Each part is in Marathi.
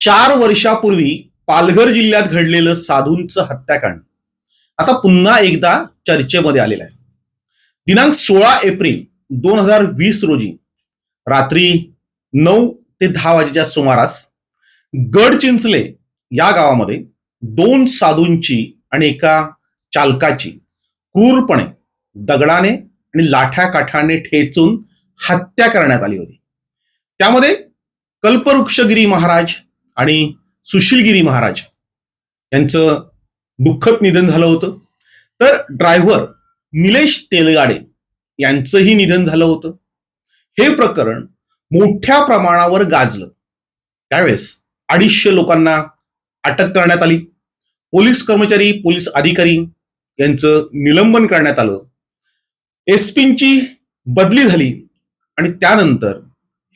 चार वर्षापूर्वी पालघर जिल्ह्यात घडलेलं साधूंचं हत्याकांड. आता पुन्हा एकदा चर्चेमध्ये आलेलं आहे. दिनांक सोळा एप्रिल दोन हजार वीस रोजी रात्री नऊ ते दहा वाजेच्या सुमारास गडचिंचले या गावामध्ये दोन साधूंची आणि एका चालकाची क्रूरपणे दगडाने आणि लाठ्या काठाने ठेचून हत्या करण्यात आली होती. त्यामध्ये कल्पवृक्षगिरी महाराज आणि सुशीलगिरी महाराज यांचं दुःखद निधन झालं होतं. तर ड्रायव्हर निलेश तेलगाडे यांचंही निधन झालं होतं. हे प्रकरण मोठ्या प्रमाणावर गाजलं. त्यावेळेस अडीचशे लोकांना अटक करण्यात आली. पोलीस कर्मचारी पोलीस अधिकारी यांचं निलंबन करण्यात आलं. एसपींची बदली झाली आणि त्यानंतर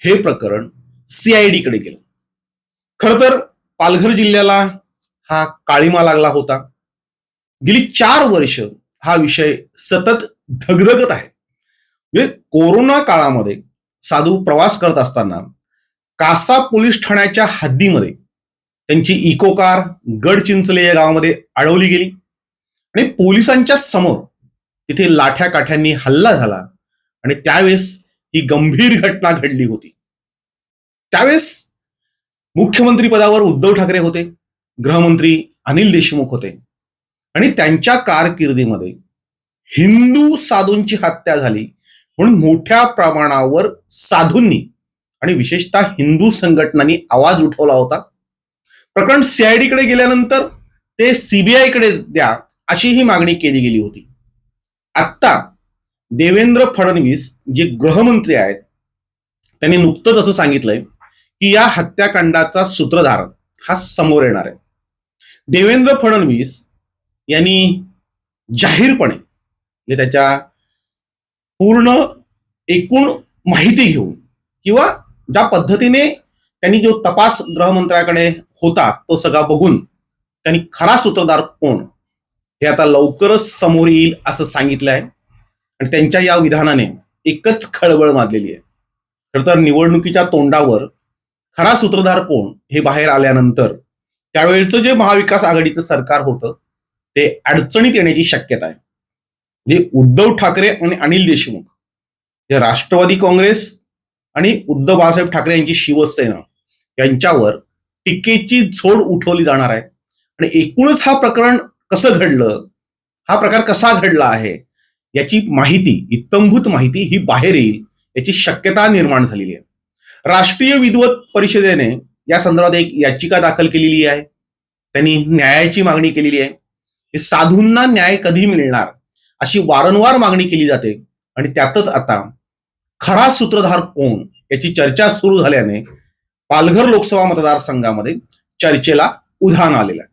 हे प्रकरण सीआयडीकडे गेलं. खर तर पालघर जिल्ह्याला हा काळीमा लागला होता. गेली चार वर्ष हा विषय सतत धगधगत आहे. म्हणजे कोरोना काळामध्ये साधू प्रवास करत असताना कासा पोलीस ठाण्याच्या हद्दीमध्ये त्यांची इको कार गडचिंचले या गावामध्ये अडवली गेली. आणि पोलिसांच्या समोर तिथे लाठ्या काठ्यांनी हल्ला झाला आणि त्यावेळेस ही गंभीर घटना घडली होती. त्यावेळेस मुख्यमंत्री पदावर उद्धव ठाकरे होते गृहमंत्री अनिल देशमुख होते. आणि त्यांच्या कारकिर्दीमध्ये हिंदू साधूंची हत्या झाली. म्हणून मोठ्या प्रमाणावर साधूंनी आणि विशेषतः हिंदू संघटनांनी आवाज उठवला होता. प्रकरण सीआयडीकडे गेल्यानंतर ते सीबीआयकडे द्या अशी ही मागणी केली गेली होती. आत्ता देवेंद्र फडणवीस जे गृहमंत्री आहेत त्यांनी नुकतंच असं सांगितलंय की या हत्याकांडाचा सूत्रधार हा समोर येणार आहे. देवेंद्र फडणवीस यांनी जाहीरपणे म्हणजे त्याच्या पूर्ण एकूण माहिती घेऊन किंवा ज्या पद्धतीने त्यांनी जो तपास गृहमंत्र्याकडे होता तो सगळा बघून त्यांनी खरा सूत्रधार कोण हे आता लवकरच समोर येईल असं सांगितलं आहे. आणि त्यांच्या या विधानाने एकच खळबळ माजलेली आहे. खरं तर निवडणुकीच्या तोंडावर खरा सूत्रधार कोण हे बाहेर आल्यानंतर त्यावेळचं जे महाविकास आघाडीचं सरकार होतं ते अडचणीत येण्याची शक्यता आहे. जे उद्धव ठाकरे आणि अनिल देशमुख जे राष्ट्रवादी काँग्रेस आणि उद्धव बाळासाहेब ठाकरे यांची शिवसेना यांच्यावर टीकेची झोड उठवली जाणार आहे. आणि एकूणच हा प्रकरण कसं घडलं हा प्रकार कसा घडला आहे याची माहिती इत्तंभूत माहिती ही बाहेर येईल याची शक्यता निर्माण झालेली आहे. राष्ट्रीय विद्वत परिषदेने या संदर्भात एक याचिका दाखल केलेली आहे. त्यांनी न्यायाची मागणी केलेली आहे. की साधूंना न्याय कधी मिळणार अशी वारंवार मागणी केली जाते. आणि त्यातच आता खरा सूत्रधार कोण याची चर्चा सुरू झाल्याने पालघर लोकसभा मतदारसंघामध्ये चर्चेला उधाण आलेलं आहे.